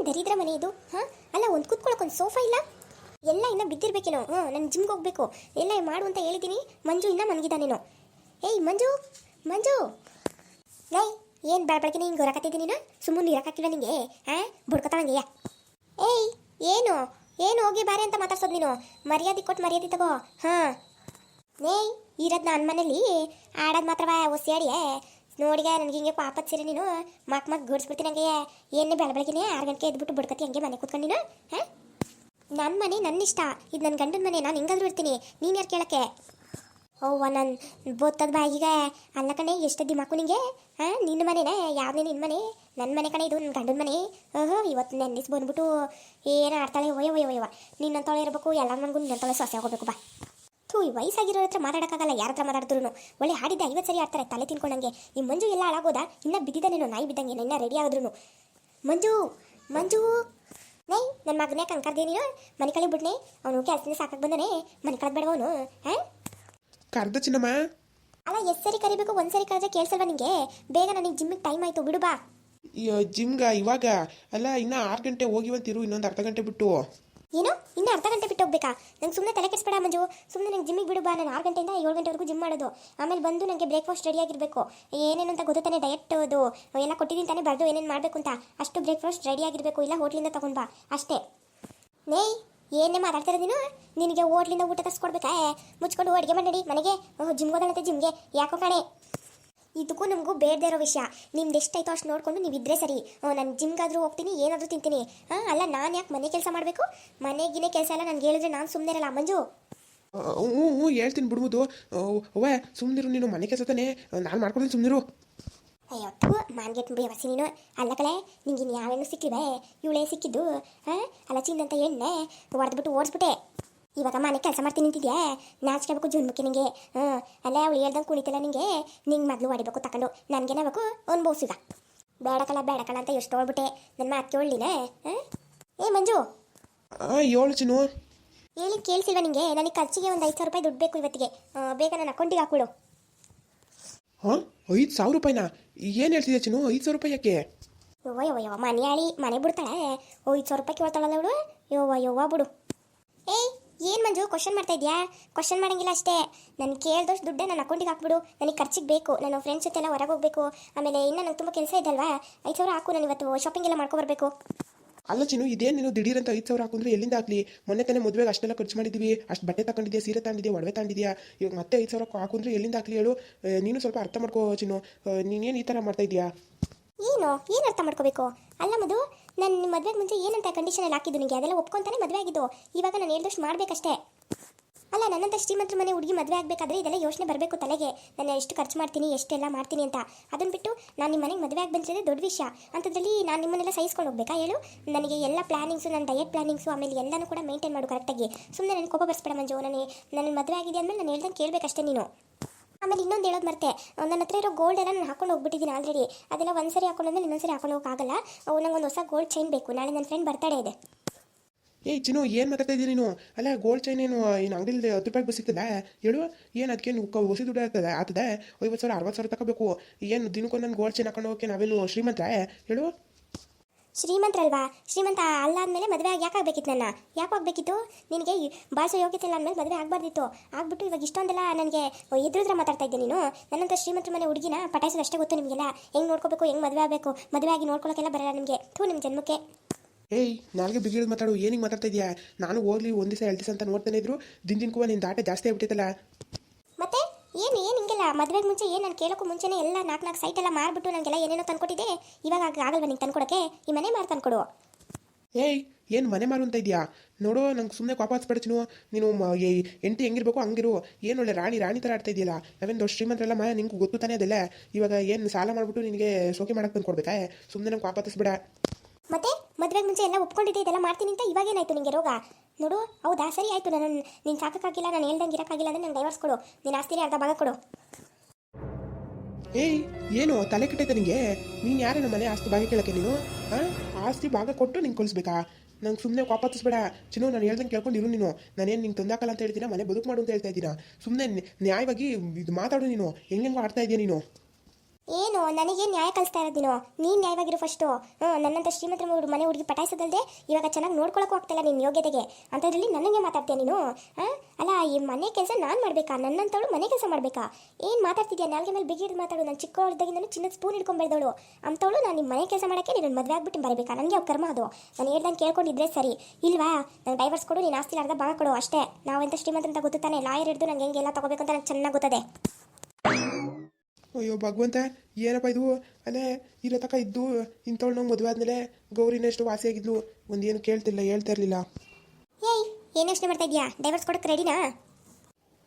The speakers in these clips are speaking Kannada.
ಏನು ದರಿದ್ರ ಮನೆ ಇದು? ಹಾಂ? ಅಲ್ಲ, ಒಂದು ಕೂತ್ಕೊಳ್ಳೋಕೆ ಒಂದು ಸೋಫಾ ಇಲ್ಲ? ಎಲ್ಲ ಇನ್ನ ಬಿದ್ದಿರ್ಬೇಕೇನೋ ಹ್ಞೂ ನಾನು ಜಿಮ್ಗೆ ಹೋಗ್ಬೇಕು. ಎಲ್ಲ ಮಾಡು ಅಂತ ಹೇಳಿದ್ದೀನಿ ಮಂಜು ಇನ್ನ ಮನಗಿದ್ದಾನೇನೋ ಏಯ್, ಮಂಜು! ಮಂಜು! ನೈ ಏನು ಬೇಡ ಬೆಳಗ್ಗೆ ಹಿಂಗೆ ಹೊರಕತ್ತಿದ್ದೀನಿ ನೀನು? ಸುಮ್ಮನೆ ಇರಕ್ಕಾಗಿಲ್ಲ ನಿಂಗೆ? ಹಾಂ? ಬುಡ್ಕೊತಾವಂಗೆ ಏಯ್, ಏನು? ಏನು ಹೋಗಿ ಬಾರೆ ಅಂತ ಮಾತಾಡ್ಸೋದು ನೀನು? ಮರ್ಯಾದೆ ಕೊಟ್ಟು ಮರ್ಯಾದೆ ತಗೋ. ಹಾಂ. ನೇಯ್ ಇರೋದು ನನ್ನ ಮನೇಲಿ ಆಡೋದು ಮಾತ್ರವ ಒಸಿಯಾಡಿಯೇ ನೋಡಿಗ ನನಗೆ ಹಿಂಗೆ ಪಾಪ ಸೀರೆ ನೀನು ಮಕ್ ಮಕ್ ಗೂಡಿಸ್ಬಿಡ್ತೀನಿ ಹಂಗೆ. ಏನೇ ಬೆಳ ಬೆಳಗ್ಗೆ ಆರು ಗಂಟೆಗೆ ಎದ್ಬಿಟ್ಟು ಬಿಡ್ಕತಿ ಹಂಗೆ ಮನೆ ಕೂತ್ಕೊಂಡು ನೀನು, ಹಾಂ? ನನ್ನ ಮನೆ ನನ್ನ ಇಷ್ಟ ಇದು ನನ್ನ ಗಂಡನ ಮನೆ, ನಾನು ಹಿಂಗಾದ್ರೂ ಇರ್ತೀನಿ. ನೀನು ಯಾರು ಕೇಳಕ್ಕೆ? ಓವ್ವ ನನ್ನ ಬೋತ್ತದ ಬಾಯಿಗೆ. ಅಲ್ಲ ಕಣೆ, ಎಷ್ಟು ದಿಮಾಕು ನಿಂಗೆ? ಹಾಂ ನಿನ್ನ ಮನೆನೇ, ಯಾವ್ದೇ ನಿನ್ನ ಮನೆ? ನನ್ನ ಮನೆ ಕಣೆ, ಇದು ನನ್ನ ಗಂಡನ ಮನೆ. ಓಹೋ ಇವತ್ತು ನೆನ್ನಿಸ್ ಬಂದ್ಬಿಟ್ಟು, ಏನು ಆಡ್ತಾಳೆ? ಒಯ್ಯ ಓಯ್ ಓಯ್ ನಿನ್ನಂತವಳೆ ಇರಬೇಕು ಎಲ್ಲ ನನಗೂ ನಿನ್ನಂತವಳೆ ಸೊಸೆ ಹೋಗಬೇಕು ಬಾ. ಥೂ ಈ ವಯಸ್ಸಾಗಿರೋ ಹತ್ರ ಮಾತಾಡೋಕ್ಕಾಗಲ್ಲ ಯಾರ ಹತ್ರ ಮಾತಾಡಿದ್ರು ಒಳ್ಳೆ ಹಾಡಿದ್ದೆ ಐವತ್ತು ಸರಿ ಆಡ್ತಾರೆ ತಲೆ ತಿನ್ಕೊಂಡಂಗೆ ಈ ಮಂಜು ಎಲ್ಲ ಹಾಳಾಗೋದ? ಇನ್ನೂ ಬಿದ್ದಿದ್ದಾನೇನೋ ನಾಯಿ ಬಿದ್ದಂಗೆ ಇನ್ನ ರೆಡಿ ಆದ್ರು ಮಂಜು ಮಂಜು. ನೈ ನನ್ನ ಮಗನೇ ಕನ್ಕರ್ದೆ ನೀನು. ಮನೆ ಕಳಿ ಬಿಡ್ನೆ. ಅವನು ಕೆಲಸದಿಂದ ಸಾಕಕ್ಕೆ ಬಂದಾನೆ. ಮನೆ ಕಳೆದ ಬೇಡವ ಅವನು ಹಾಂ? ಕರ್ದ ಚಿನ್ನಮ್ಮ. ಅಲ್ಲ ಎಷ್ಟು ಸರಿ ಕರಿಬೇಕು ಒಂದು ಸರಿ ಕರೆದ್ರೆ ಕೇಳಿಸಲ್ವಾ ನಿಂಗೆ? ಬೇಗ ನನಗೆ ಜಿಮ್ಮಿಗೆ ಟೈಮ್ ಆಯಿತು ಬಿಡು ಬಾ. ಜಿಮ್ಗ ಇವಾಗ? ಅಲ್ಲ ಇನ್ನ ಆರು ಗಂಟೆ ಹೋಗಿವಂತಿರು ಇನ್ನೊಂದು ಅರ್ಧ ಗಂಟೆ ಬಿಟ್ಟು. ಏನು? ಇನ್ನೂ ಅರ್ಧ ಗಂಟೆ ಬಿಟ್ಟು ಹೋಗ್ಬೇಕಾ? ನಂಗೆ ಸುಮ್ಮನೆ ತಲೆ ಕೆಡಿಸ್ಬೇಡ ಮಂಜು. ಸುಮ್ಮನೆ ನಂಗೆ ಜಿಮ್ಮಿಗೆ ಬಿಡು ಬಾ. ನಾನು ಆರು ಗಂಟೆಯಿಂದ ಏಳು ಗಂಟೆವರೆಗೂ ಜಿಮ್ ಮಾಡೋದು. ಆಮೇಲೆ ಬಂದು ನನಗೆ ಬ್ರೇಕ್ಫಾಸ್ಟ್ ರೆಡಿಯಾಗಿರಬೇಕು ಏನೇನು ಅಂತ ಗೊತ್ತಾನೆ ಡಯಟ್ ಅದು. ಎಲ್ಲ ಕೊಟ್ಟಿದ್ದೀನಿ ತಾನೇ, ಬರ್ದು ಏನೇನು ಮಾಡಬೇಕು ಅಂತ. ಅಷ್ಟು ಬ್ರೇಕ್ಫಾಸ್ಟ್ ರೆಡಿಯಾಗಿರಬೇಕು ಇಲ್ಲ ಹೋಟ್ಲಿಂದ ತಗೊಂಡ್ ಬಾ. ಅಷ್ಟೇ. ನೇಯ್, ಏನೇ ಮಾತಾಡ್ತಾ ನೀನು? ನಿನಗೆ ಹೋಟ್ಲಿಂದ ಊಟ ತರಿಸ್ಕೊಡ್ಬೇಕಾ? ಮುಚ್ಕೊಂಡು ಅಡುಗೆ ಮಾಡಿ ಮನೆಗೆ ಜಿಮ್ಗೆ ಹೋದಂತೆ ಜಿಮ್ಗೆ ಯಾಕೋ ಕಾಣೆ. ಇದಕ್ಕೂ ನಮಗೂ ಬೇಡದೇ ಇರೋ ವಿಷಯ. ನಿಮ್ದು ಎಷ್ಟಾಯ್ತೋ ಅಷ್ಟು ನೋಡ್ಕೊಂಡು ನೀವು ಇದ್ರೆ ಸರಿ ನಾನು ಜಿಮ್ಗಾದರೂ ಹೋಗ್ತೀನಿ ಏನಾದರೂ ತಿಂತೀನಿ. ಹಾಂ ಅಲ್ಲ ನಾನು ಯಾಕೆ ಮನೆ ಕೆಲಸ ಮಾಡಬೇಕು? ಮನೆಗಿನೇ ಕೆಲಸ ಎಲ್ಲ ನನಗೆ ಹೇಳಿದ್ರೆ ನಾನು ಸುಮ್ಮನೆ ಇರಲ್ಲ ಮಂಜು? ಹ್ಞೂ ಹ್ಞೂ ಹೇಳ್ತೀನಿ ಬಿಡ್ಬೋದು. ಅವ್ವ ಸುಮ್ಮನಿರು ನೀನು ಮನೆ ಕೆಲಸ ತಾನೆ. ನಾನು ಮಾಡ್ಕೊಡ್ತೀನಿ ಸುಮ್ಮನಿರು ಅಯ್ಯೋ ಥೂ ಮಾನ್ಗೆಟ್ ಬೇವಸಿ ನೀನು. ಅಲ್ಲ ಕಳೆ ನಿಂಗೆ ಇನ್ನು ಯಾವೇನು ಸಿಕ್ಕಿವೆ ಇವಳೇ ಸಿಕ್ಕಿದ್ದು. ಹಾಂ ಅಲ್ಲ ಚಿನ್ನಂತ ಎಣ್ಣೆ ಹೊಡೆದ್ಬಿಟ್ಟು ಓಡಿಸ್ಬಿಟ್ಟೆ. ಇವಾಗ ಮನೆ ಕೆಲಸ ಮಾಡ್ತೀನಿ ನಿಂತಿದ್ಯಾ ನಾಚ್ಕೋಬೇಕು ಜುನ್ಮುಖಿ ನಿಂಗೆ. ಹ್ಞೂ. ಅಲ್ಲ ಅವಳು ಹೇಳ್ದಂಗೆ ಕುಣಿತಿಲ್ಲ ನಿಂಗೆ. ನಿಂಗೆ ಮೊದಲು ಹೊಡಿಬೇಕು ತಕೊಂಡು ನನಗೇನಾಗಬೇಕು ಅವ್ನು ಬೋಸಿಗ ಬೇಡಕಲ್ಲ ಬೇಡಕಲ್ಲ ಅಂತ ಎಷ್ಟು ಹೋಗ್ಬಿಟ್ಟೆ ನನ್ನ ಮಾತು ಕೇಳಲಿನ ಏ ಮಂಜು. ಏಳು ಚಿನ್ನು. ಹೇಳಿ ಕೇಳಿಸಿಲ್ವ ನಿಂಗೆ? ನನಗೆ ಖರ್ಚಿಗೆ ಒಂದು ಐದು ಸಾವಿರ ರೂಪಾಯಿ ದುಡ್ಡು ಬೇಕು ಇವತ್ತಿಗೆ. ಬೇಗ ನನ್ನ ಅಕೌಂಟಿಗೆ ಹಾಕ್ಬಿಡು. ಹಾಂ? ಐದು ಸಾವಿರ ರೂಪಾಯಿನಾ? ಏನು ಹೇಳ್ತಿದ್ಯಾ ಚಿನ್ನು? ಐದು ಸಾವಿರ ರೂಪಾಯಿ ಯಾಕೆ? ಯವ್ವ ಯವ್ವ ಯವ್ವ ಮನೆ ಆಳಿ ಮನೆ ಬಿಡ್ತಾಳೆ? ಐದು ಸಾವಿರ ರೂಪಾಯಿ ಕೇಳ್ತಾಳಲ್ಲ ಅವಳು? ಯವ್ವ ಯವ್ವ ಬಿಡು. ಏಯ್ ಏನು ಮಂಜು ಕ್ವಶನ್ ಮಾಡ್ತಾ ಇದೆಯಾ? ಕ್ವಶನ್ ಮಾಡಂಗಿಲ್ಲ ಅಷ್ಟೇ. ನಾನು ಕೇಳಿದಷ್ಟು ದುಡ್ಡೇ ನನ್ನ ಅಕೌಂಟಿಗೆ ಹಾಕ್ಬಿಡು. ನನಗೆ ಖರ್ಚಿಗೆ ಬೇಕು. ನನ್ನ ಫ್ರೆಂಡ್ಸ್ ಜೊತೆ ಎಲ್ಲ ಹೊರಗೆ ಹೋಗಬೇಕು. ಆಮೇಲೆ ಇನ್ನೂ ನಂಗೆ ತುಂಬ ಕೆಲಸ ಇದಲ್ವಾ ಐದು ಸಾವಿರ ಹಾಕು. ನಾನು ಇವತ್ತು ಶಾಪಿಂಗ್ ಎಲ್ಲ ಮಾಡ್ಕೊಬರ್ಬೇಕು ಅಲ್ಲ ಚಿನ್ನು, ಇದೇನು ನೀನು ದಿಢೀರ್ ಅಂತ ಐದು ಸಾವಿರ ಹಾಕೊಂಡ್ರೆ ಎಲ್ಲಿಂದ ಹಾಕ್ಲಿ? ಮೊನ್ನೆ ತಾನೇ ಮದುವೆಗೆ ಅಷ್ಟೆಲ್ಲ ಖರ್ಚು ಮಾಡಿದ್ದೀವಿ ಅಷ್ಟು ಬಟ್ಟೆ ತಗೊಂಡಿದ್ಯಾ ಸೀರೆ ತಗೊಂಡಿದ್ಯಾ? ಒಡವೆ ತಗೊಂಡಿದ್ಯಾ? ಇವಾಗ ಮತ್ತೆ ಐದು ಸಾವಿರ ಹಾಕೊಂಡ್ರೆ ಎಲ್ಲಿಂದ ಹಾಕ್ಲಿ ಹೇಳು? ನೀನು ಸ್ವಲ್ಪ ಅರ್ಥ ಮಾಡ್ಕೋ ಚಿನ್ನು. ನೀನೇನು ಈ ಥರ ಮಾಡ್ತಾ ಇದೀಯಾ? ಏನು? ಏನು ಅರ್ಥ ಮಾಡ್ಕೋಬೇಕು? ಅಲ್ಲ ಮಧು ನನ್ನ ಮದುವೆಗೆ ಮುಂಚೆ ಏನಂತ ಕಂಡೀಷನಲ್ಲಿ ಹಾಕಿದ್ದು ನಿಮಗೆ ಅದೆಲ್ಲ ಒಪ್ಕೊಂತಾನೆ ಮದುವೆ ಆಗಿದ್ದು. ಇವಾಗ ನಾನು ಹೇಳ್ದಷ್ಟು ಮಾಡಬೇಕಷ್ಟೇ. ಅಲ್ಲ, ನನ್ನಂತ ಶ್ರೀಮಂತರ ಮನೆ ಹುಡುಗಿ ಮದುವೆ ಆಗಬೇಕಾದ್ರೆ ಇದೆಲ್ಲ ಯೋಚನೆ ಬರಬೇಕು ತಲೆಗೆ. ನಾನು ಎಷ್ಟು ಖರ್ಚು ಮಾಡ್ತೀನಿ, ಎಷ್ಟೆಲ್ಲ ಮಾಡ್ತೀನಿ ಅಂತ. ಅದನ್ನು ಬಿಟ್ಟು ನಾನು ನಿಮ್ಮ ಮನೆಗೆ ಮದುವೆ ಆಗಿ ಬಂದಿರೋದೇ ದೊಡ್ಡ ವಿಷಯ. ಅಂಥದ್ರಲ್ಲಿ ನಾನು ನಿಮ್ಮನ್ನೆಲ್ಲ ಸಹಿಸ್ಕೊಂಡು ಹೋಗ್ಬೇಕಾ ಹೇಳು? ನನಗೆ ಎಲ್ಲ ಪ್ಲಾನಿಂಗ್ಸು ನನ್ನ ಡಯಟ್ ಪ್ಲಾನಿಂಗ್ಸು ಆಮೇಲೆ ಎಲ್ಲನೂ ಕೂಡ ಮೇಂಟೈನ್ ಮಾಡು ಕರೆಕ್ಟಾಗಿ ಸುಮ್ಮನೆ ನನಗೆ ಕೋಪ ಬರ್ಸ್ಬೇಡ ಮಂಜು ನನಗೆ ನನ್ನ ಮದುವೆ ಆಗಿದೆ ಅಂದಮೇಲೆ ನಾನು ಹೇಳ್ದಂಗೆ ಕೇಳಬೇಕಷ್ಟೇ ನೀನು. ಆಮೇಲೆ ಇನ್ನೊಂದು ಹೇಳೋದು ಮರ್ತೆ ನನ್ನ ಹತ್ರ ಇರೋ ಗೋಲ್ಡ್ ಎಲ್ಲ ನಾನು ಹಾಕೊಂಡು ಹೋಗ್ಬಿಟ್ಟಿದ್ದೀನಿ ಆಲ್ರೆಡಿ ಅದೆಲ್ಲ ಒಂದ್ಸರಿ ಇನ್ನೊಂದು ಇನ್ನೊಂದ್ಸರಿ ಹಾಕೊಂಡು ಹೋಗೋಕ್ಕಾಗಲ್ಲ. ನಂಗೆ ಒಂದು ಹೊಸ ಗೋಲ್ಡ್ ಚೈನ್ ಬೇಕು. ನಾಳೆ ನನ್ನ ಫ್ರೆಂಡ್ ಬರ್ತಡೇ ಇದೆ. ಏಯ್, ಚಿನ್ನು, ಏನು ಮಾತಾಡ್ತಾ ಇದ್ದೀನಿ ನೀನು? ಅಲ್ಲ ಗೋಲ್ಡ್ ಚೈನ್ ಏನು ಏನು ಅಂಗಡಿಲಿ ಹತ್ತು ರೂಪಾಯಿಗೆ ಸಿಗ್ತದೆ? ಹೇಳು, ಏನು ಅದಕ್ಕೇನು ಹೊಸ ದುಡ್ಡು ಆಗ್ತದೆ ಆಗ್ತದೆ? ಐವತ್ತು ಸಾವಿರ, ಅರವತ್ತು ಸಾವಿರ ತಗೋಬೇಕು ಏನು ದಿನಕ್ಕೊಂದು ನಾನು ಗೋಲ್ಡ್ ಚೈನ್ ಹಾಕೊಂಡು ಹೋಗಕ್ಕೆ ನಾವೇನು ಶ್ರೀಮಂತ ಹೇಳು. ಶ್ರೀಮಂತರಲ್ವಾ? ಶ್ರೀಮಂತ ಅಲ್ಲ ಅಂದಮೇಲೆ ಮದುವೆ ಆಗಿ ಯಾಕೆ ಆಗಬೇಕಿತ್ತು ನನ್ನ? ಯಾಕೆ ಆಗಬೇಕಿತ್ತು ನಿನಗೆ ಭಾಷೆ ಯೋಗ್ಯತೆ ಇಲ್ಲ ಅಂದಮೇಲೆ ಮದುವೆ ಆಗಬಾರ್ದಿತ್ತು. ಆಗ್ಬಿಟ್ಟು ಇವಾಗ ಇಷ್ಟೊಂದೆಲ್ಲ ನನಗೆ ಎದುರುದ್ರ ಮಾತಾಡ್ತಾ ಇದ್ದೆ ನೀನು. ನನ್ನಂತ ಶ್ರೀಮಂತರ ಮನೆ ಹುಡುಗಿನ ಪಟಾಯಿಸೋದು ಅಷ್ಟೇ ಗೊತ್ತು ನಿಮಗೆಲ್ಲ. ಹೆಂಗೆ ನೋಡ್ಕೋಬೇಕು ಹೆಂಗೆ ಮದುವೆ ಆಗಬೇಕು? ಮದುವೆ ಆಗಿ ನೋಡ್ಕೊಳ್ಳೋಕ್ಕೆಲ್ಲ ಬರಲ್ಲ ನಿಮಗೆ. ಥೂ ನಿಮ್ಮ ಜನ್ಮಕ್ಕೆ. ಏಯ್ ನಾಲ್ಗೆ ಬಿಗಿಳಿದು ಮಾತಾಡು. ಏನಿಗೆ ಮಾತಾಡ್ತಾ ಇದೆಯಾ? ನಾನು ಹೋಗ್ಲಿ ಒಂದು ದಿವಸ ಎರಡು ದಿವಸ ಅಂತ ನೋಡ್ತಾನೆ ಇದ್ರು. ದಿನ ದಿನಕ್ಕೂ ನಿನ್ನ ದಾಟೆ ಜಾಸ್ತಿ ಆಗ್ಬಿಟ್ಟಿತ್ತಲ್ಲ. ಮತ್ತೆ? ಏನು ಏನು ಹಿಂಗೆಲ್ಲ? ಮದುವೆಗೆ ಮುಂಚೆ ಏನು ನಾನು ಕೇಳೋಕ್ಕೂ ಮುಂಚೆನೇ ಎಲ್ಲ ನಾಲ್ಕು ನಾಲ್ಕು ಸೈಟ್ ಎಲ್ಲ ಮಾರ್ಬಿಟ್ಟು ನನಗೆಲ್ಲ ಏನೇನೋ ತಂದ್ಕೊಟ್ಟಿದ್ದೆ. ಇವಾಗ ಆಗ- ಆಗಲ್ವಾ ನಿಂಗೆ ತಂದ್ಕೊಡೋಕ್ಕೆ? ಈ ಮನೆ ಮಾರು ತಂದ್ಕೊಡು. ಏಯ್ ಏನು ಮನೆ ಮಾರು ಅಂತ ಇದೆಯಾ? ನೋಡು ನಂಗೆ ಸುಮ್ಮನೆ ಕಾಪಾಸ್ ಹಚ್ಬೇಡ ಚಿನ್ನು. ನೀನು ಎಂಟಿ ಹೆಂಗಿರ್ಬೇಕು ಹಂಗಿರು. ಏನು ಒಳ್ಳೆ ರಾಣಿ ರಾಣಿ ಥರ ಆಡ್ತಾ ಇದೆಯಲ್ಲ ನಾವೇನು ದೊಡ್ಡ ಶ್ರೀಮಂತರೆಲ್ಲ ಮಾ ನಿಂಗೆ ಗೊತ್ತು ತಾನೇ ಅದೆಲ್ಲ? ಇವಾಗ ಏನು ಸಾಲ ಮಾಡಿಬಿಟ್ಟು ನಿನಗೆ ಶೋಕಿ ಮಾಡಕ್ಕೆ ತಂದು ಕೊಡ್ಬೇಕಾ ಸುಮ್ಮನೆ ನಂಗೆ ಕಾಪಾತಿಸ್ಬಿಡ ಮತ್ತೆ ಮದುವೆಗೆ ಮುಂಚೆ ಎಲ್ಲ ಒಪ್ಕೊಂಡಿದ್ದೆ ಇದೆಲ್ಲ ಮಾಡ್ತೀನಿ ಅಂತ ಇವಾಗೇನಾಯ್ತು ನಿಮಗೆ ರೋಗ? ನೋಡು, ಹೌದಾ? ಸರಿ ಆಯ್ತು, ನಾನು ನೀನು ಸಾಕಕ್ಕಾಗಿಲ್ಲ, ನಾನು ಹೇಳ್ದಂಗೆ ಇರೋಕ್ಕಾಗಿಲ್ಲ ಅಂದರೆ ನಂಗೆ ಡೈವರ್ಸ್ ಕೊಡು. ನೀನು ಆಸ್ತಿನೇ ಅರ್ಧ ಭಾಗ ಕೊಡು. ಏಯ್, ಏನು? ತಲೆ ಕೆಟ್ಟೈತೆ ನಿಂಗೆ? ನೀನು ಯಾರೇ ನಮ್ಮ ಮನೆ ಆಸ್ತಿ ಭಾಗ ಕೇಳಕ್ಕೆ ನೀನು? ಹಾಂ ಆಸ್ತಿ ಭಾಗ ಕೊಟ್ಟು ನಿಂಗೆ ಕಲಿಸ್ಬೇಕಾ? ನಂಗೆ ಸುಮ್ಮನೆ ಕೋಪ ಹತ್ತಿಸ್ಬೇಡ. ಚಿನ್ನು, ನಾನು ಹೇಳ್ದಂಗೆ ಕೇಳ್ಕೊಂಡಿರು ನೀನು. ನಾನೇನು ನಿಂಗೆ ತಂದಾಕಲ್ಲ ಅಂತ ಹೇಳ್ತೀನಿ? ಮನೆ ಬದುಕು ಮಾಡು ಅಂತ ಹೇಳ್ತಾ ಇದ್ದೀನ? ಸುಮ್ಮನೆ ನ್ಯಾಯವಾಗಿ ಇದು ಮಾತಾಡು ನೀನು. ಹೆಂಗೆಂಗೋ ಆಡ್ತಾ ಇದೀಯ ನೀನು. ಏನು ನನಗೆ ನ್ಯಾಯ ಕಲಿಸ್ತಾ ನೀನು? ನ್ಯಾಯವಾಗಿರು ಫಸ್ಟು ಹ್ಞೂ ನನ್ನಂತ ಶ್ರೀಮಂತರ ಮನೆ ಹುಡುಗಿ ಪಟಾಯಿಸೋದಲ್ಲದೆ ಇವಾಗ ಚೆನ್ನಾಗಿ ನೋಡ್ಕೊಳಕ್ಕೂ ಆಗ್ತಿಲ್ಲ ನಿನ್ನ ಯೋಗ್ಯತೆಗೆ. ಅಂಥದ್ರಲ್ಲಿ ನನಗೆ ಮಾತಾಡ್ತೀಯ ನೀನು? ಅಲ್ಲ, ಈ ಮನೆ ಕೆಲಸ ನಾನು ಮಾಡಬೇಕಾ? ನನ್ನಂತವಳು ಮನೆ ಕೆಲಸ ಮಾಡಬೇಕಾ? ಏನು ಮಾತಾಡ್ತಿದ್ಯಾ? ನಾಲ್ಗೆ ಮೇಲೆ ಬಿಗಿಡ್ ಮಾತಾಡು. ನಾನು ಚಿಕ್ಕವಳಿದ್ದಾಗಿಂದ ಚಿನ್ನದ ಸ್ಪೂನ್ ಹಿಡ್ಕೊಂಡು ಅಂಥವಳು ನಾನು ನಿಮ್ಮ ಮನೆ ಕೆಲಸ ಮಾಡೋಕ್ಕೆ ನೀನು ಮದುವೆ ಆಗ್ಬಿಟ್ಟು ಬರಬೇಕಾ? ನನಗೆ ಅವ್ ಕರ್ಮ ಅದು. ನಾನು ಹೇಳ್ದಂಗೆ ಕೇಳ್ಕೊಂಡಿದ್ರೆ ಸರಿ. ಇಲ್ವಾ? ನಂಗೆ ಡೈವರ್ಸ್ ಕೊಡು, ನೀನು ಆಸ್ತಿ ಅರ್ಧ ಭಾಗ ಕೊಡು ಅಷ್ಟೇ. ನಾವೆಂತ ಶ್ರೀಮಂತ ಅಂತ ಗೊತ್ತು ತಾನೆ ಲಾಯರ್ ಹಿಡಿದು ನಂಗೆ ಹೆಂಗೆಲ್ಲ ತಗೋಬೇಕು ಅಂತ ನಂಗೆ ಚೆನ್ನಾಗಿ ಗೊತ್ತದೆ. ಅಯ್ಯೋ ಭಗವಂತ ಏನಪ್ಪ ಇದು? ಅಲ್ಲೇ ಇರೋ ತಕ ಇದ್ದು ಇಂಥವ್ಳು ನಂಗೆ ಮದುವೆ ಆದಮೇಲೆ ಗೌರಿನ ಎಷ್ಟು ವಾಸಿಯಾಗಿದ್ಲು. ಒಂದೇನು ಕೇಳ್ತಿಲ್ಲ ಹೇಳ್ತಾ ಇರಲಿಲ್ಲ. ಏಯ್ ಏನು ಯೋಚನೆ ಮಾಡ್ತಾ ಇದೀಯಾ ಡೈವರ್ಸ್ ಕೊಡಕ್ಕೆ ರೆಡಿನಾ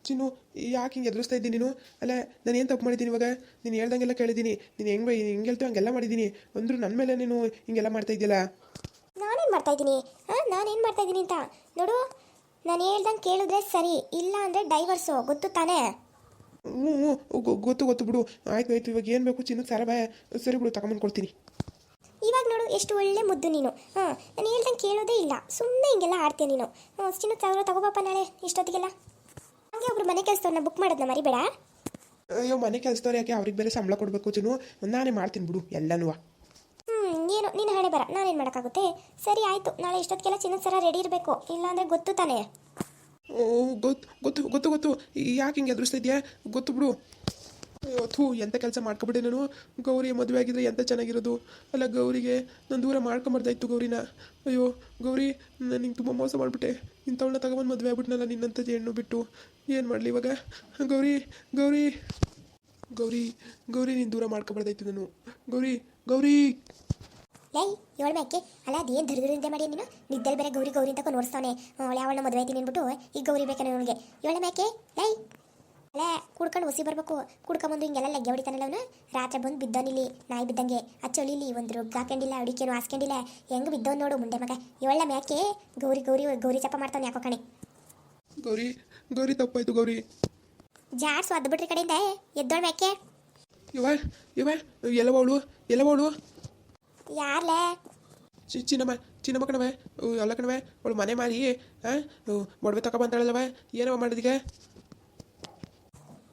ಚಿನ್ನು ಯಾಕೆ ಹಿಂಗೆ ಎದುರಿಸ್ತಾ ಇದ್ದೀನಿ ನೀನು? ಅಲ್ಲ ನಾನು ಏನು ತಪ್ಪು ಮಾಡಿದ್ದೀನಿ ಇವಾಗ? ನೀನು ಹೇಳ್ದಂಗೆಲ್ಲ ಕೇಳಿದ್ದೀನಿ. ನೀನು ಹೆಂಗೆ ಹೆಂಗೆ ಹೇಳ್ತೀವಿ ಹಂಗೆಲ್ಲ ಮಾಡಿದ್ದೀನಿ. ಅಂದರೂ ನನ್ನ ಮೇಲೆ ನೀನು ಹಿಂಗೆಲ್ಲ ಮಾಡ್ತಾ ಇದೆಯಲ್ಲ ನಾನೇನು ಮಾಡ್ತಾ ಇದ್ದೀನಿ? ಹಾಂ? ನಾನೇನು ಮಾಡ್ತಾ ಇದ್ದೀನಿ ಅಂತ? ನೋಡು ನಾನು ಹೇಳ್ದಂಗೆ ಕೇಳಿದ್ರೆ ಸರಿ ಇಲ್ಲ ಅಂದರೆ ಡೈವರ್ಸು ಗೊತ್ತು ತಾನೇ? ಹ್ಞೂ ಗೊತ್ತು ಗೊತ್ತು ಬಿಡು. ಆಯ್ತು ಆಯ್ತು ಇವಾಗ ಏನು ಬೇಕು ಚಿನ್ನ ಸಾಲ ಬಾಯ ಸರಿ ಬಿಡು ತಗೊಂಬಂದು ಕೊಡ್ತೀನಿ ಇವಾಗ ನೋಡು ಎಷ್ಟು ಒಳ್ಳೆ ಮುದ್ದು ನೀನು. ಹಾಂ ನಾನು ಹೇಳ್ದಂಗೆ ಕೇಳೋದೇ ಇಲ್ಲ. ಸುಮ್ಮನೆ ಹಿಂಗೆಲ್ಲ ಆಡ್ತೀಯ ನೀನು. ಚಿನ್ನ ಚಿನ್ನದ ಸಾವಿರ ತಗೋಬಪ್ಪ ನಾಳೆ ಇಷ್ಟೊತ್ತಿಗೆಲ್ಲ. ಹಾಗೆ ಒಬ್ರು ಮನೆ ಕೆಲಸದವ್ರನ್ನ ಬುಕ್ ಮಾಡೋದನ್ನ ಮರಿಬೇಡ ಅಯ್ಯೋ ಮನೆ ಕೆಲಸದವ್ರು ಯಾಕೆ ಅವ್ರಿಗೆ ಬೇರೆ ಸಂಬಳ ಕೊಡಬೇಕು ಚಿನ್ನು ನಾನೇ ಮಾಡ್ತೀನಿ ಬಿಡು ಎಲ್ಲನೂ. ಹ್ಞೂ ಏನು ನೀನು ಹಣೆ ಬರ ನಾನೇನು ಮಾಡೋಕ್ಕಾಗುತ್ತೆ? ಸರಿ ಆಯಿತು ನಾಳೆ ಇಷ್ಟೊತ್ತಿಗೆಲ್ಲ ಚಿನ್ನದ ಸರ ರೆಡಿ ಇರಬೇಕು. ಇಲ್ಲಾಂದರೆ ಗೊತ್ತು ತಾನೇ? ಓ ಗೊತ್ತು ಗೊತ್ತು ಗೊತ್ತು. ಗೊತ್ತು ಯಾಕೆ ಹಿಂಗೆ ಎದುರಿಸ್ತಾ ಇದೆಯಾ? ಗೊತ್ತು ಬಿಡು. ಥೂ ಎಂಥ ಕೆಲಸ ಮಾಡ್ಕೊಬಿಟ್ಟೆ ನಾನು. ಗೌರಿ ಮದುವೆ ಆಗಿದ್ರೆ ಎಂಥ ಚೆನ್ನಾಗಿರೋದು? ಅಲ್ಲ, ಗೌರಿಗೆ ನಾನು ದೂರ ಮಾಡ್ಕೊಂಬಾರ್ದಾಯ್ತು ಗೌರಿನ. ಅಯ್ಯೋ, ಗೌರಿ ನನಗೆ ನಿಂಗೆ ತುಂಬ ಮೋಸ ಮಾಡಿಬಿಟ್ಟೆ. ಇಂಥವಳನ್ನ ತಗೊಂಬಂದು ಮದುವೆ ಆಗ್ಬಿಟ್ನಲ್ಲ ನಿನ್ನಂಥದ್ದು ಹೆಣ್ಣು ಬಿಟ್ಟು. ಏನು ಮಾಡಲಿ ಇವಾಗ? ಗೌರಿ ಗೌರಿ. ಗೌರಿ ಗೌರಿ ನೀನು ದೂರ ಮಾಡ್ಕೊಬಾರ್ದಾಯ್ತು ನಾನು. ಗೌರಿ ಗೌರಿ. ಲೈ ಏಳು ಮ್ಯಾಕೆ ಅಲ್ಲ ಅದೇನು ದರಿದ್ರಿಂದ ಮಾಡಿ ನೀನು? ನಿದ್ದಲ್ಲಿ ಬೇರೆ ಗೌರಿ ಗೌರಿ ಅಂತ ನೋಡಿಸ್ತಾನೆ ಅವಳು ಯಾವಳ ಮದುವೆ ಆಯ್ತೀನಿ ಅಂದ್ಬಿಟ್ಟು ಈಗ ಗೌರಿ ಬೇಕಾನೆ ಅವನಿಗೆ ಏಳು ಮ್ಯಾಕೆ ಏಯ್. ಅಲ್ಲ ಕುಡ್ಕೊಂಡು ಹುಸಿ ಬರಬೇಕು. ಕುಡ್ಕೊಂಬಂದು ಹಿಂಗೆಲ್ಲ ಲೆಗ್ಗೆ ಹೊಡಿತಾನಲ್ಲ ಅವನು? ರಾತ್ರಿ ಬಂದು ಬಿದ್ದೋನಿಲ್ಲಿ ನಾಯಿ ಬಿದ್ದಂಗೆ. ಆ ಚಳಿಲಿ ಒಂದು ರುಗ್ಗ ಹಾಕೊಂಡಿಲ್ಲ ಅಡಿಕೆನು ಹಾಸ್ಕೊಂಡಿಲ್ಲ ಹೆಂಗೆ ಬಿದ್ದೋನ್ ನೋಡು ಮುಂದೆ ಮಗ. ಇವಳ ಮ್ಯಾಕೆ ಗೌರಿ ಗೌರಿ ಗೌರಿ ಚಪ್ಪ ಮಾಡ್ತಾನೆ ಯಾಕೋ ಕಣೆ. ಗೌರಿ ಗೌರಿ ತಪ್ಪಾಯ್ತು ಗೌರಿ. ಜಾಡ್ಸು ಅದ್ಬಿಟ್ರಿ ಕಡೆಯಿಂದ ಎದ್ದೋಳು ಮ್ಯಾಕೆ ಇವ ಇವ ಎಲ್ಲವಳು ಎಲ್ಲವಳು ಯಾರ್ಲೇ? ಚಿ, ಚಿನ್ನಮ್ಮ ಚಿನ್ನಮ್ಮ ಕಣವೆ ಅಲ್ಲ ಕಣವೆ ಅವಳು ಮನೆ ಮಾರಿ ಹಾಂ ಮೊಡವೆ ತಕ ಬಂತಾಳಲ್ಲವ ಏನವ ಮಾಡಿದೀಗ?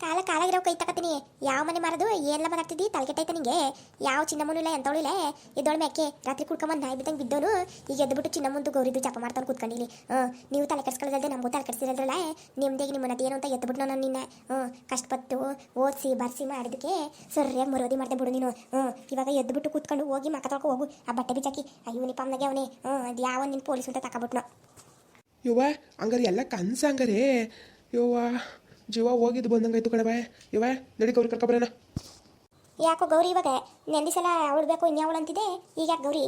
ಕಾಲ ಕಾಲಾಗಿರೋ ಕೈ ತಗತೀನಿ ಯಾವ ಮನೆ ಮಾರದು? ಏನೆಲ್ಲ ಮಾತಾಡ್ತಿದ್ದಿ? ತಲೆಕೆಟ್ಟೈತೆ ನಿಂಗೆ. ಯಾವ ಚಿನ್ನಮ್ಮನೂ ಇಲ್ಲ ಎಂತವಳು ಇಲ್ಲ. ಎದ್ದೋಳ ಮ್ಯಾಕೆ ರಾತ್ರಿ ಕುಡ್ಕೊಂಬಂದು ನಾಯಿ ಬಿದ್ದಂಗೆ ಬಿದ್ದೋನು. ಈಗ ಎದ್ದುಬಿಟ್ಟು ಚಿನ್ನಮ್ಮಂದು ಗೌರಿದು ಜಪ ಮಾಡ್ತಾನೆ ಕೂತ್ಕೊಂಡಿಲಿ ಹ್ಞೂ, ನೀವು ತಲೆ ಕೆಡ್ಸ್ಕೊಳ್ಳೋದಲ್ದೆ ನಮಗೂ ತಲೆ ಕೆಡ್ಸಿರೋದ್ರಲ್ಲ ನಿಮ್ದೇಗೆ ನಿಮ್ಮ ಮನತೆ ಏನು ಅಂತ ಎದ್ದುಬಿಟ್ಟು ನಾನು ನಿನ್ನ. ಹ್ಞೂ, ಕಷ್ಟಪಟ್ಟು ಓದಿಸಿ, ಬರ್ಸಿ ಮಾಡಿದಕ್ಕೆ ಸರಿಯಾಗಿ ಮರೋದಿ ಮಾಡ್ದೆ ಬಿಡು ನೀನು. ಹ್ಞೂ, ಇವಾಗ ಎದ್ದುಬಿಟ್ಟು ಕೂತ್ಕೊಂಡು ಹೋಗಿ ಮಕ್ಕ ತೊಳ್ಕೊ ಹೋಗು. ಆ ಬಟ್ಟೆ ಬಿಚ್ಚಾಕಿ. ಆ ಯೂನಿಫಾರ್ಮ್ನಾಗೆ ಅವನೇ. ಹ್ಞೂ, ಅದು ಯಾವ ನಿನ್ನ ಪೊಲೀಸ್ ಅಂತ ತಕೊಬಿಟ್ನು. ಯುವ ಹಂಗಾರೆ, ಎಲ್ಲ ಕನ್ಸ ಹಂಗಾರೆ ಯವ್ವ ಜೀವ ಹೋಗಿದ್ದು ಬಂದಂಗಾಯ್ತು ಕಣವೆ ಇವ ನಡಿ ಗೌರಿ ಕರ್ಕೊಬರೋಣ ಯಾಕೋ ಗೌರಿ ಇವಾಗ ನೆಂದಿ ಸಲ ಅವಳು ಬೇಕು ಇನ್ಯಾವಳು ಅಂತಿದೆ ಈಗ ಯಾಕೆ ಗೌರಿ?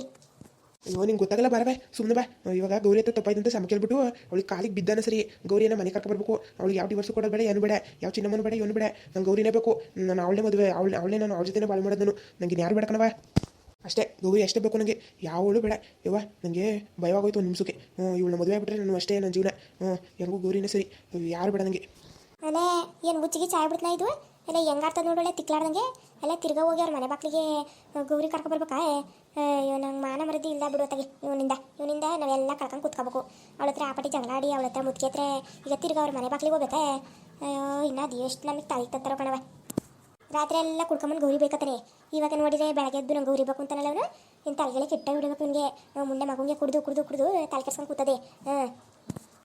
ಅಯ್ಯೋ ನಿಂಗೆ ಗೊತ್ತಾಗಲ್ಲ ಬರವೆ ಸುಮ್ಮನೆ ಬಾ ಇವಾಗ ಗೌರಿ ಹತ್ರ ತಪ್ಪಾಯ್ತಂತ ಸಮ ಕೇಳ್ಬಿಟ್ಟು ಅವಳಿಗೆ ಕಾಲಿಗೆ ಬಿದ್ದಾನ ಸರಿ. ಗೌರಿಯನ್ನ ಮನೆ ಕರ್ಕೊಬರ್ಬೇಕು ಅವಳಿಗೆ ಯಾವ ಡಿವರ್ಸ್ ಕೊಡೋದು ಬೇಡ ಏನು ಬೇಡ ಯಾವ ಚಿನ್ನಮ್ಮನ ಬೇಡ ಏನು ಬೇಡ. ನಂಗೆ ಗೌರಿನೇ ಬೇಕು. ನಾನು ಅವಳೇ ಮದುವೆ ಅವಳು ಅವಳೇ ನಾನು ಅವಳ ಜೊತೆನೇ ಬಾಳು ಮಾಡೋದು ನಾನು ನನಗೆ ಯಾರು ಬೇಡ ಕಣವ ಅಷ್ಟೇ ಗೌರಿ ಅಷ್ಟೇ ಬೇಕು ನನಗೆ ಯಾವಳು ಬೇಡ. ಯವ್ವ ನನಗೆ ಭಯವಾಗೋಯ್ತು ಒಂದು ನಿಮಿಷಕ್ಕೆ. ಹ್ಞೂ ಇವಳನ್ನ ಮದುವೆ ಆಗ್ಬಿಟ್ರೆ ನಾನು ಅಷ್ಟೇ ನನ್ನ ಜೀವನ. ಹ್ಞೂ ಹೆಂಗೂ ಗೌರಿನೇ ಸರಿ. ಯಾರು ಬೇಡ ನನಗೆ ಅಲ್ಲೇ ಏನು ಮುಚ್ಚಿಗೆ ಚಾಯ್ ಬಿಡ್ತಾ ಇದು? ಅಲ್ಲ ಹೆಂಗಾರ್ತದ ನೋಡೋಳೆ ತಿಕ್ಲಾಡ್ದಂಗೆ? ಎಲ್ಲ ತಿರ್ಗಾ ಹೋಗಿ ಅವ್ರ ಮನೆ ಬಾಕ್ಲಿಗೆ ಗೌರಿ ಕರ್ಕೊಬರ್ಬೇಕಾ ಅಯ್ಯೋ ನಂಗೆ ಮಾನ ಮರದಿ ಇಲ್ಲ ಬಿಡು ಇವನಿಂದ ಇವನಿಂದ ನಾವೆಲ್ಲ ಕರ್ಕೊಂಡು ಕುತ್ಕೋಬೇಕು. ಅವಳ ಹತ್ರ ಆಪಟಿ ಜಗಳಾಡಿ ಅವಳ ಹತ್ರ ಮುದ್ಕೆ ಹತ್ರ ಈಗ ತಿರ್ಗಾ ಅವ್ರ ಮನೆ ಬಾಕ್ಲಿಗೆ ಹೋಗ್ಬೇಕೆ? ಅಯ್ಯೋ ಇನ್ನು ಅದು ಎಷ್ಟು ನಮಗೆ ತಾಯಿ ತತ್ತಾರೋ ಕಣವ ರಾತ್ರಿ ಎಲ್ಲ ಕುಡ್ಕೊಂಬಂದು ಗೌರಿ ಬೇಕತ್ತಾನೆ ಇವಾಗ ನೋಡಿದ್ರೆ ಬೆಳಗ್ಗೆ ಎದ್ದು ನಂಗೆ ಗೌರಿ ಬೇಕು ಅಂತಾನಲ್ಲ ಅವನು. ಇನ್ನು ತಲೆಗೆಲ್ಲ ಕೆಟ್ಟ ಬಿಡಬೇಕು ನಿಮಗೆ ಮುಂದೆ ಮಗುಂಗೆ ಕುಡಿದು ಕುಡಿದು ಕುಡಿದು ತಲೆ ಕೆಡ್ಸ್ಕೊಂಡು ಕೂತದೆ. ಹಾಂ